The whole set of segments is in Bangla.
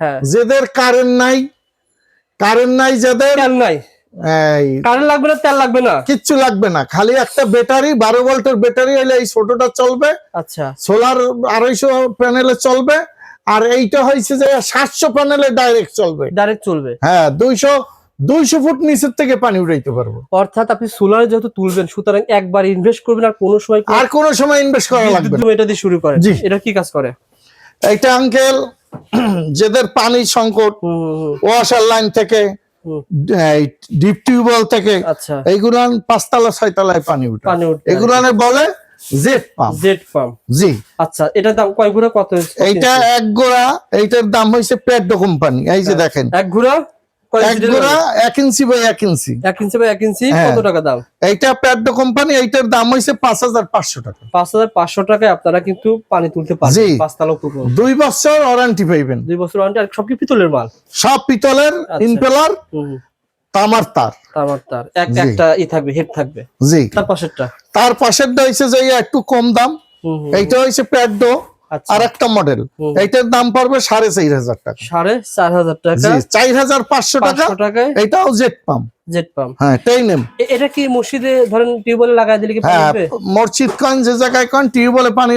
হ্যাঁ। যাদের কারেন্ট নাই কারেন্ট নাই যাদের নাই। কারেন্ট লাগবে না তেল লাগবে না। কিচ্ছু লাগবে না। খালি একটা ব্যাটারি বারো ভোল্টের ব্যাটারি হলে এই ছোটটা চলবে। আচ্ছা। সোলার আড়াইশো প্যানেলে চলবে। আর এইটা হয়েছে যে সাতশো প্যানেলে ডাইরেক্ট চলবে। ডাইরেক্ট চলবে। হ্যাঁ দুইশো দুইশো ফুট নিচের থেকে পানি উঠাইতে পারব। অর্থাৎ আপনি সোলারে যেহেতু তুলবেন সুতরাং একবার ইনভেস্ট করবেন আর কোনো সময় আর কোনো সময় ইনভেস্ট করা লাগবে এটা দিয়ে শুরু করেন। এটা কি কাজ করে? এইটা আঙ্কেল যাদের পানি সংকট ওয়াসার লাইন থেকে ডিপ টিউবওয়েল থেকে আচ্ছা। এইগুলান পাঁচতলা ছয়তলায় পানি উঠে এগুলানে বলে জেড পাম্প জেড পাম্প জি। আচ্ছা এটার দাম কয় ঘুরে কত এইটা এক গোড়া এইটার দাম হয়েছে পেডো কোম্পানি এই যে দেখেন। এক কয় এক ইঞ্চি এক ইঞ্চি বাই এক ইঞ্চি। এক ইঞ্চি বা এক ইঞ্চি হ্যাঁ। কত টাকা দাম? এইটা পেডো কোম্পানি এইটার দাম হয়েছে পাঁচ হাজার পাঁচশো টাকা। পাঁচ হাজার পাঁচশো টাকায় আপনারা কিন্তু পানি তুলতে পারবেন পাঁচতলা উপর দুই বছর ওয়ারেন্টি পাইবেন। দুই বছর ওয়ারেন্টি আর সব কি পিতলের মাল। সব পিতলের আচ্ছা। ইনপেলার তামার তার। তামার তার। এক একটা ই থাকবে হেড থাকবে। জি। তার পাশেরটা? তার পাশেরটা যে একটু কম দাম। এইটা হয়েছে প্যাডো আর একটা মডেল। এইটার দাম পড়বে সাড়ে চার হাজার টাকা। সাড়ে চার হাজার টাকা। চার হাজার পাঁচশো টাকা। এইটাও জেট পাম্প জেট পাম্প হ্যাঁ টেইনেম এটা কি মসজিদে ধরেন টিউবওয়েলে লাগাই দিলে কি হ্যাঁ মসজিদ কন যে জায়গায় কন টিউবওয়েলে পানি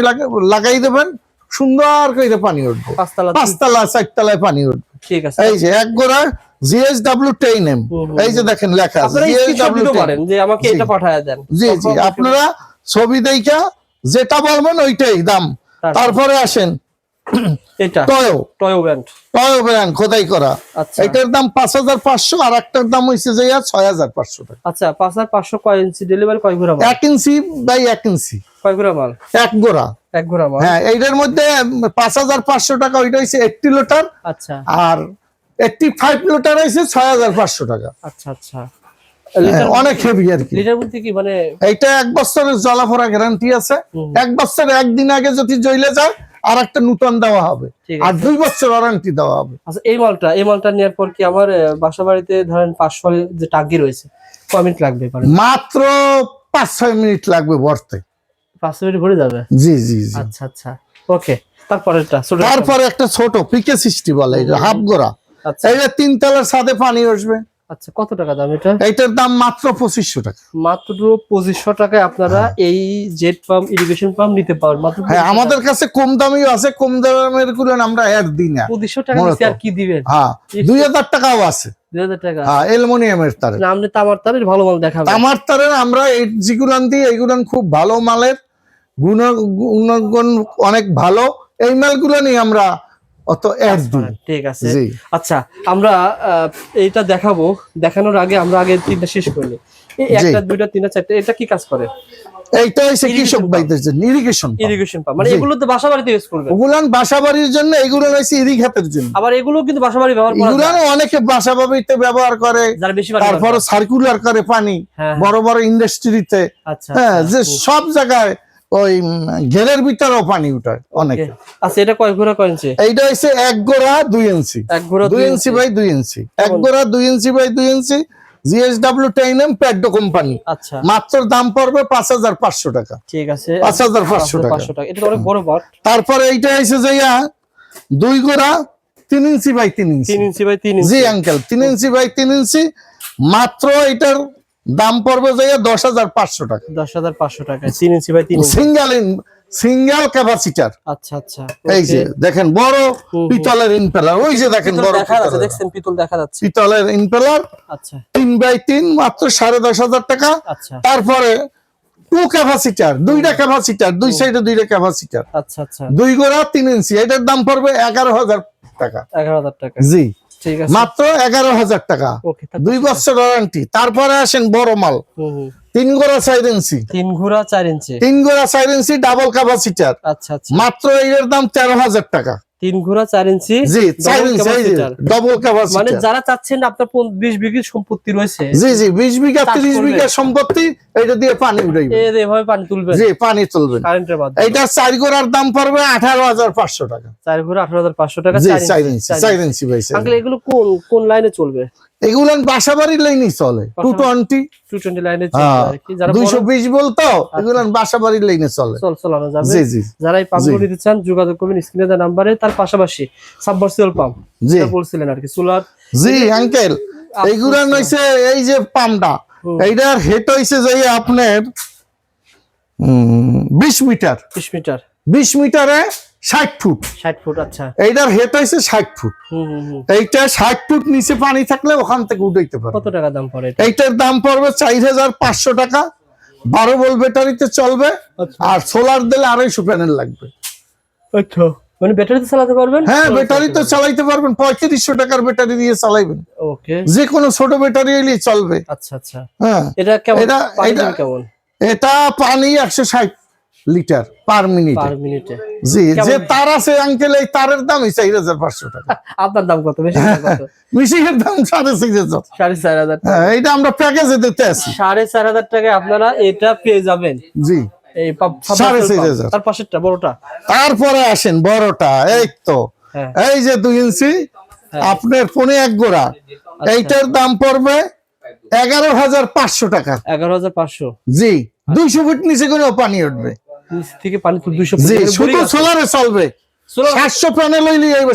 লাগাই দেবেন। সুন্দর করে পানি উঠবে। পাঁচতলা পাঁচতলা চারতলায় পানি উঠবে। ঠিক আছে। এই যে এক গোড়া জিএসডাব্লিউ টেইনেম হুম, হুম, এই যে দেখেন লেখা আপনারা স্ক্রিনশট জিএসডাব্লিউ যে আমাকে এটা পাঠায় দেন। জি জি আপনারা ছবি দেখা যেটা বলবেন ওইটাই দাম। তারপর- আসেন। এটা? Toyo Toyo band Toyo brand খোদাই করা। আচ্ছা। এটার দাম পাঁচ হাজার পাঁচশো আর একটার দাম হয়েছে যে ছয় হাজার পাঁচশো টাকা। আচ্ছা পাঁচ হাজার পাঁচশো কয় ইঞ্চি ডেলিভারি কয় ঘোরা এক ইঞ্চি বাই এক ইঞ্চি। কয় ঘোরা মাল? এক গোড়া এক ঘোরা মাল? হ্যাঁ এইটার মধ্যে পাঁচ হাজার পাঁচশো টাকা ওইটা হচ্ছে এইটটি লিটার। আচ্ছা। আর এইটটি ফাইভ লিটার হয়েছে ছয় হাজার পাঁচশো টাকা। আচ্ছা আচ্ছা। অনেক হেভি আর কি। কি? মানে এক বছরের গ্যারান্টি আছে। এক বছর একদিন আগে যদি জ্বলে যায় আর একটা নূতন দেওয়া হবে। আর দুই বছর ওয়ারেন্টি দেওয়া হবে। আচ্ছা এই মালটা এই মালটা নেওয়ার পর কি আমার বাসা বাড়িতে ধরেন পাঁচশো যে টাঙ্কি রয়েছে মিনিট লাগবে মাত্র পাঁচ ছয় মিনিট লাগবে ভরতে। পাঁচ মিনিট ভরে যাবে? জি জি জি। আচ্ছা আচ্ছা। ওকে তারপরেরটা তারপরে একটা ছোট পিকে সৃষ্টি বলে হাফ গোড়া আচ্ছা। এইটা তিন তলার সাথে পানি আসবে। আচ্ছা কত টাকা দাম এটা? এইটার দাম মাত্র পঁচিশশো টাকা। মাত্র পঁচিশশো টাকায় আপনারা এই জেট পাম্প ইরিগেশন পাম্প নিতে পারেন মাত্র হ্যাঁ আমাদের কাছে কম দামিও আছে কম দামেরগুলো আমরা অ্যাড দিই না। পঁচিশশো টাকা আর কি দিবেন? হ্যাঁ দুই হাজার টাকাও আছে। হ্যাঁ খুব ভালো মালের গুণ গুণগুণ অনেক ভালো। এই মালগুলো নিয়ে আমরা অত দিই ঠিক আছে। আচ্ছা আমরা এইটা দেখাবো। দেখানোর আগে আমরা আগে তিনটা শেষ এই একটা দুইটা তিনটা চারটা এটা কি কাজ করে? এইটা হচ্ছে কৃষক বাইদের জন্য ইরিগেশন ইরিগেশন পাম্প মানে এগুলো তো বাসা বাড়িতে ইউজ করবে ওগুলান বাসা জন্য এগুলো হচ্ছে ইরিঘাতের জন্য। আবার এগুলো কিন্তু বাসা বাড়ি ব্যবহার করা অনেকে ব্যবহার করে যারা বেশি পানি সার্কুলার করে পানি হ্যাঁ, বড় বড় ইন্ডাস্ট্রিতে আচ্ছা হ্যাঁ আচ্ছা, যে সব জায়গায় ওই ঘেরের ভিতরেও পানি উঠায় অনেক। আচ্ছা এটা কয় ঘোরা কয় ইঞ্চি? এইটা হচ্ছে এক গোড়া দুই ইঞ্চি। এক ঘোরা দুই ইঞ্চি। বাই দুই ইঞ্চি। এক? গোড়া দুই ইঞ্চি বাই দুই ইঞ্চি। জিএসডাব্লিউ টেইনএম প্যাডো কোম্পানি আচ্ছা। মাত্র দাম পড়বে পাঁচ হাজার পাঁচশো টাকা। ঠিক আছে। পাঁচ হাজার পাঁচশো টাকা। এটা অনেক বড় বট। তারপরে এইটা এসে যাইয়া দুই গোড়া তিন ইঞ্চি বাই তিন ইঞ্চি। তিন ইঞ্চি বাই তিন জি ইঞ্চি। আঙ্কেল তিন ইঞ্চি বাই তিন ইঞ্চি। মাত্র এটার দাম পড়বে যাইয়া দশ হাজার পাঁচশো টাকা। দশ হাজার পাঁচশো টাকা তিন ইঞ্চি বাই তিন সিঙ্গেল সিঙ্গেল ক্যাপাসিটার। আচ্ছা আচ্ছা। এই যে দেখেন বড় পিতলের ইনপেলার ওই যে দেখেন বড়। দেখছেন পিতল দেখা যাচ্ছে। পিতলের ইনপেলার আচ্ছা। তিন বাই তিন মাত্র সাড়ে দশ হাজার টাকা। আচ্ছা। তারপরে টু ক্যাপাসিটার দুইটা ক্যাপাসিটার দুই সাইডে দুইটা ক্যাপাসিটার আচ্ছা আচ্ছা। দুই গোড়া তিন ইঞ্চি এটার দাম পড়বে এগারো হাজার টাকা। এগারো হাজার টাকা। জি। মাত্র এগারো হাজার টাকা। দুই বছর ওয়ারেন্টি তারপরে আসেন বড় মাল। তিন ঘোড়া চার ইঞ্চি। তিন ঘোরা চার ইঞ্চি। তিন ঘোড়া চার ইঞ্চি ডাবল ক্যাপাসিটার আচ্ছা আচ্ছা। মাত্র এর দাম তেরো হাজার টাকা। তিন ঘোড়া চার ইঞ্চি মানে যারা চাচ্ছেন আপনার বিশ বিঘি সম্পত্তি রয়েছে। জি জি বিশ বিঘা ত্রিশ বিঘা সম্পত্তি এটা দিয়ে পানি উঠাইবে এভাবে পানি তুলবে জি পানি তুলবে কারেন্টের মাধ্যমে। এটা চার ঘোড়ার দাম পড়বে আঠারো হাজার পাঁচশো টাকা। চার ঘোড়া আঠারো হাজার পাঁচশো টাকা চার চার ইঞ্চি। ইঞ্চি চার ইঞ্চি ভাই এগুলো কোন কোন লাইনে চলবে? এগুলান বাসা বাড়ির লাইনই চলে। টু টোয়েন্টি টু টোয়েন্টি লাইনে হ্যাঁ আর কি যারা দুইশো বিশ বলতো এগুলান বাসা বাড়ির লাইনে চলে। চল চালানো যাবে। জি জি। যারা এই পাম্পগুলো জি। নিতে চান যোগাযোগ করবেন স্ক্রিনে দেওয়া নাম্বারে তার পাশাপাশি সাবমার্সিবল পাম্প জি। বলছিলেন আর কি সোলার জি আঙ্কেল এইগুলা নইছে এই যে হুম। এইটার হেট হইছে যে আপনার বিশ মিটার। বিশ মিটার। বিশ মিটারে ষাট ফুট। ষাট ফুট আচ্ছা। এইটার হেট হইছে ষাট ফুট। এইটা ষাট ফুট নিচে পানি থাকলে ওখান থেকে উঠাইতে পারবে। কত টাকা দাম পড়ে এইটার দাম পড়বে চার হাজার পাঁচশো টাকা। বারো বল ব্যাটারিতে চলবে আচ্ছা। আর সোলার দিলে আড়াইশো প্যানেল লাগবে। আচ্ছা। মানে ব্যাটারিতে চালাতে পারবেন? হ্যাঁ ব্যাটারি তো চালাইতে পারবেন। পঁয়ত্রিশশো টাকার ব্যাটারি দিয়ে চালাইবেন। ওকে। যে কোনো ছোট ব্যাটারি এলে চলবে। আচ্ছা আচ্ছা। হ্যাঁ। এটা কেমন? এটা- কেমন? এটা পানি একশো ষাট। Litre per minute. পার মিনিটে। জি যে তার আছে আঙ্কেল এই তারের দাম চার হাজার পাঁচশো টাকা। আপনার দাম কত? বেশি দাম কত? মিশিংয়ের দাম সাড়ে চার হাজার। সাড়ে চার হাজার। টাকা। হ্যাঁ এইটা আমরা প্যাকেজে দিতে আছি সাড়ে চার হাজার টাকায় আপনারা এটা পেয়ে যাবেন। জি। তার পাশেরটা বড়টা। তারপরে আসেন বড়টা এই তো। হ্যাঁ। এই যে দুই ইঞ্চি আপনার পনে এক গোড়া। আচ্ছা। এইটার দাম পড়বে এগারো হাজার পাঁচশো টাকা। এগারো হাজার পাঁচশো। জি দুইশো ফুট নিচে করেও পানি উঠবে। নিচ থেকে পানি জি শুধু সোলারে চলবে। Solar- সাতশো প্যানেল হইলে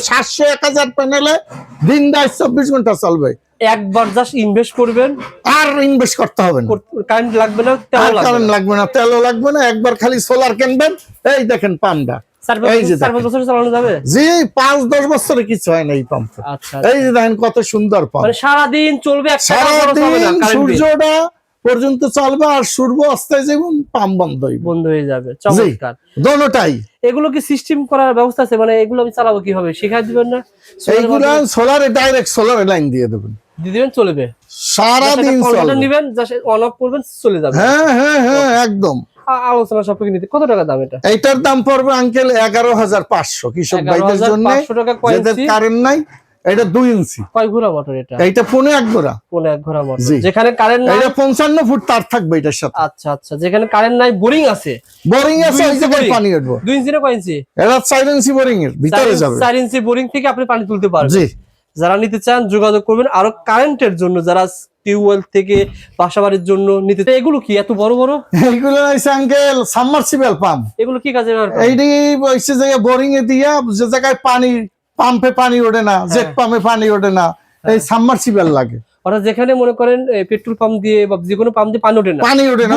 প্যানেলে দিন রাত ঘণ্টা চলবে। একবার জাস্ট ইনভেস্ট করবেন। আর ইনভেস্ট করতে হবে না। কারেন্ট লাগবে না আর তেমন লাগবে না। তেলও লাগবে না একবার খালি সোলার কিনবেন। এই দেখেন পাম্পটা। চার পাঁচ জি দশ বছরে কিছু হয় না এই পাম্প। আচ্ছা এই যে দেখেন কত সুন্দর পাম্প। মানে সারাদিন চলবে সারাদিন সূর্যটা পর্যন্ত চলবে আর সূর্য অস্তায় যেমন পাম্প বন্ধ হইব। বন্ধ হয়ে যাবে। চমৎকার। দোনোটাই। এগুলো কি সিস্টেম করার ব্যবস্থা আছে? মানে এগুলো আমি চালাবো কীভাবে? শিখাই দিবেন না? এইগুলা সোলারে ডাইরেক্ট সোলারে লাইন দিয়ে দেবেন। দিয়ে দিবেন চলবে। সারাদিন কন্ট্রোল চলবে। নিবেন জাস্ট অন অফ করবেন চলে যাবে। হ্যাঁ হ্যাঁ হ্যাঁ একদম। আলোচনা সবকিছু নিতে কত টাকা দাম এটা? এইটার দাম পড়বে আঙ্কেল এগারো হাজার পাঁচশো। কৃষক ভাইদের জন্য 11,500 টাকা কয় যাদের কারেন্ট নাই এটা দুই ইঞ্চি। কয় ঘোড়া মোটর এটা? এইটা পনে এক গোড়া কোন এক ঘোড়া মোটর যেখানে কারেন্ট নাই এটা পঞ্চান্ন ফুট তার থাকবে এটার সাথে। আচ্ছা আচ্ছা। যেখানে কারেন্ট নাই বোরিং আছে? বোরিং আছে ওই জায়গায় পানি উঠবো। দুই ইঞ্চি না কয় ইঞ্চি? এটা চার ইঞ্চি বোরিং এর ভিতরে যাবে। চার ইঞ্চি বোরিং থেকে আপনি পানি তুলতে পারবেন। জি। যারা নিতে চান যোগাযোগ করবেন। আরও কারেন্টের জন্য যারা টিউবওয়েল থেকে বাসাবাড়ির জন্য নিতে এগুলো কি? এত বড় বড়? এগুলো হচ্ছে আঙ্কেল সাবমার্সিবল পাম্প এগুলো কি কাজে ব্যবহার করে? এইটি হচ্ছে জায়গায় বোরিং এ দিয়া যে জায়গায় পানি পাম্পে পানি ওঠে না হ্যাঁ। জেট পাম্পে পানি ওঠে না এই সাবমার্সিবল লাগে। অর্থাৎ যেখানে মনে করেন পেট্রোল পাম্প দিয়ে বা যে কোনো পাম্প দিয়ে পানি ওঠে না। পানি ওঠে না।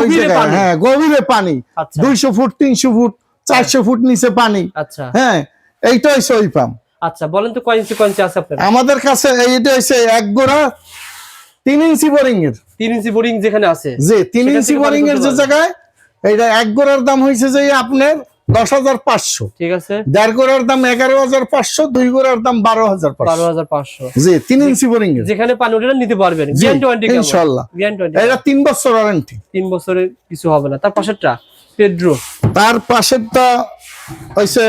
হ্যাঁ গভীরে পানি। আচ্ছা। দুইশো ফুট তিনশো ফুট চারশো ফুট নিচে পানি। আচ্ছা। হ্যাঁ এইটা হচ্ছে ওই পাম্প। আচ্ছা বলেন তো কয় ইঞ্চি কয় ইঞ্চি আছে আপনার? আমাদের কাছে এইটা হচ্ছে এক গোড়া তিন ইঞ্চি বোরিং এর তিন ইঞ্চি বোরিং যেখানে আছে। যে তিন ইঞ্চি বোরিং এর যে জায়গায় এইটা এক গোড়ার দাম হয়েছে যে আপনার দশ হাজার পাঁচশো। ঠিক আছে। দেড় গোড়ার দাম এগারো হাজার পাঁচশো দুই গোড়ার দাম বারো হাজার বারো হাজার পাঁচশো। জি তিন ইঞ্চি বোরিং যেখানে পানি ওঠে নিতে পারবেন। ইনশাল্লাহ। এটা তিন বছর ওয়ারেন্টি তিন বছরে কিছু হবে না। তার পাশেরটা পেড্রো তার পাশেরটা হয়েছে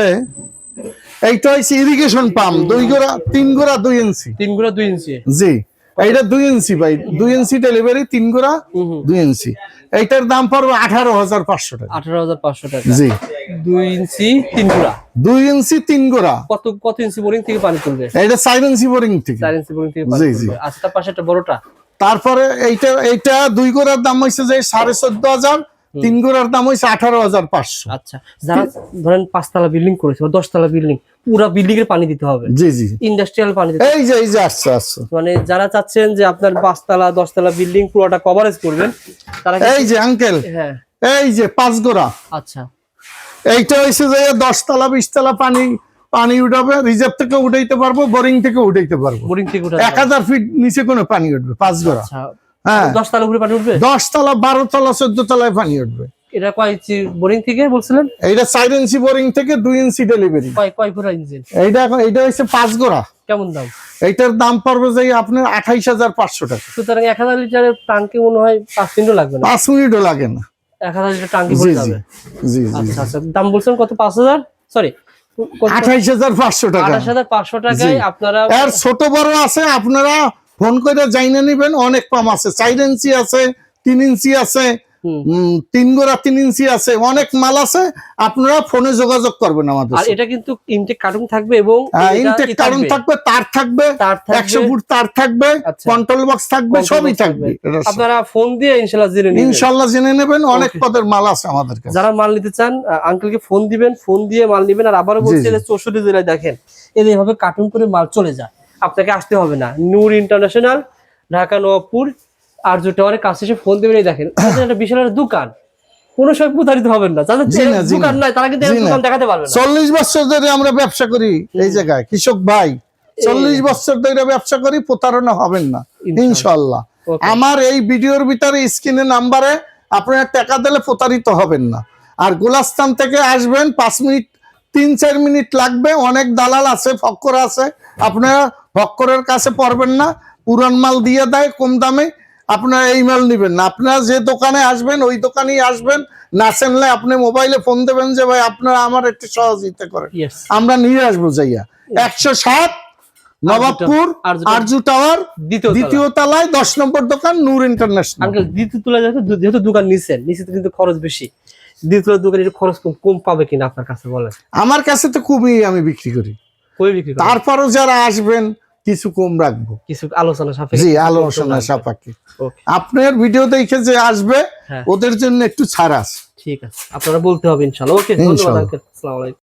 এইটা হয়েছে ইরিগেশন পাম্প দুই গোড়া তিন গোড়া দুই ইঞ্চি। তিন গোড়া দুই ইঞ্চি। জি। এইটা দুই ইঞ্চি ভাই দুই ইঞ্চি ডেলিভারি তিন গোড়া দুই ইঞ্চি। এইটার দাম পড়বে আঠারো হাজার পাঁচশো টাকা। আঠারো হাজার পাঁচশো টাকা। জি। দুই ইঞ্চি তিন দুই ইঞ্চি তিন গোড়া কত কত ইঞ্চি বোরিং থেকে পানি তুলবে? এইটা চার ইঞ্চি বোরিং থেকে। চার ইঞ্চি বোরিং থেকে জি, জি। আচ্ছা তার পাশে একটা বড়টা। তারপরে এইটা এইটা দুই গোড়ার দাম হয়েছে যে সাড়ে চোদ্দ হাজার তিন গোড়ার দাম হয়েছে আঠারো হাজার পাঁচশো। আচ্ছা যারা ধরেন পাঁচতলা বিল্ডিং করেছে বা দশতলা বিল্ডিং পুরো বিল্ডিং এর পানি দিতে হবে। জি জি। ইন্ডাস্ট্রিয়াল পানি দিতে এই যে এই যে আসছে আসছে মানে যারা চাচ্ছেন যে আপনার পাঁচতলা দশতলা বিল্ডিং পুরোটা কভারেজ করবেন তারা এই যে আঙ্কেল হ্যাঁ। এই যে পাঁচ গোড়া আচ্ছা। এইটা হয়েছে যে দশতলা বিশতলা পানি পানি উঠাবে রিজার্ভ থেকে উঠাইতে পারব বোরিং থেকে উঠাইতে পারব। বোরিং থেকে এক হাজার ফিট নিচে কোনো পানি উঠবে পাঁচ গোড়া আচ্ছা। হ্যাঁ। দশতলা উপরে পানি উঠবে? বারো তলা চোদ্দ তলায় পানি উঠবে। এটা কয় ইঞ্চি বোরিং থেকে বলছিলেন? এইটা চার ইঞ্চি বোরিং থেকে দুই ইঞ্চি ডেলিভারি কয় কয় পুরো ইঞ্জিন এইটা এইটা হচ্ছে পাঁচ গোড়া। কেমন দাম? এইটার দাম পড়বে যে আপনার আঠাইশ হাজার পাঁচশো টাকা। সুতরাং এক হাজার লিটারের টাঙ্কি মনে হয় পাঁচ মিনিটও লাগবে না। পাঁচ মিনিটও লাগে না। এক হাজার লিটার টাঙ্কি জি ভরে যাবে। জি জি। আচ্ছা আচ্ছা। দাম বলছেন কত? পাঁচ হাজার? সরি আঠাইশ হাজার পাঁচশো টাকা। আঠাশ হাজার পাঁচশো টাকায় আপনারা ছোট বড় আছে আপনারা ফোন করে জাইনে নিবেন অনেক পাম আছে। চার ইঞ্চি আছে তিন ইঞ্চি আছে তিন গোড়া তিন ইঞ্চি আছে অনেক মাল আছে আপনারা ফোনে যোগাযোগ করবেন আমাদের আর এটা কিন্তু ইনটেক কার্টুন থাকবে এবং ইনটেক থাকবে? তার থাকবে তার থাকবে। ফুট তার থাকবে আচ্ছা। কন্ট্রোল বক্স থাকবে সবই থাকবে। আপনারা ফোন দিয়ে ইনশাল্লাহ জেনে নিন ইনশাল্লাহ জেনে নেবেন অনেক পদের মাল আছে আমাদের কাছে। যারা মাল নিতে চান আঙ্কেলকে ফোন দিবেন ফোন দিয়ে মাল নিবেন আর আবারও বলছি জি। যে চৌষট্টি জেলায় দেখেন এভাবে কার্টুন করে মাল চলে যায়। আপনাকে আসতে হবে না। নূর ইন্টারন্যাশনাল ঢাকা নবাবপুর আর্য টাওয়ারের কাছে এসে ফোন দেবেন এই দেখেন একটা বিশাল একটা দোকান। কোনো সময় প্রতারিত হবেন না। যাদের জি জি দোকান নাই তারা কিন্তু জি। দোকান দেখাতে পারবে না। চল্লিশ বছর ধরে আমরা ব্যবসা করি এই জায়গায়। কৃষক ভাই চল্লিশ বছর ধরে ব্যবসা করি প্রতারণা হবেন না। ইনশাল্লাহ। আমার এই ভিডিওর ভিতরে স্ক্রিনে নাম্বারে আপনারা টাকা দিলে প্রতারিত হবেন না। আর গোলাস্থান থেকে আসবেন পাঁচ মিনিট তিন চার মিনিট লাগবে অনেক দালাল আছে ফক্কর আছে। আপনারা ফক্করের কাছে পড়বেন না পুরান মাল দিয়ে দেয় কম দামে আপনারা এই মাল নেবেন না। আপনারা যে দোকানে আসবেন ওই দোকানেই আসবেন না চেনলে আপনি মোবাইলে ফোন দেবেন যে ভাই আপনারা আমার একটু সহযোগিতা করেন। আমরা নিয়ে আসব যাইয়া। একশো সাত নবাবপুর আরজু- টাওয়ার দ্বিতীয় তলায়। দশ নম্বর দোকান নূর ইন্টারন্যাশনাল। আঙ্কেল দ্বিতীয় তুলা যেহেতু যেহেতু দোকান নিছেন নিচে তো কিন্তু খরচ বেশি। দ্বিতীয় দোকানে খরচ কম পাবে কিনা আপনার কাছে বলেন? আমার কাছে তো খুবই আমি বিক্রি করি? তারপরও যারা আসবেন কিছু কম রাখব। কিছু আলোচনা সাপেক্ষে। জি আলোচনা সাপেক্ষে। আপনার ভিডিও দেখে যে আসবে হ্যাঁ। ওদের জন্য একটু ছাড় আছে। ঠিক আছে। আপনারা বলতে হবে ইনশাল্লাহ। ওকে ধন্যবাদ আসসালামু আলাইকুম।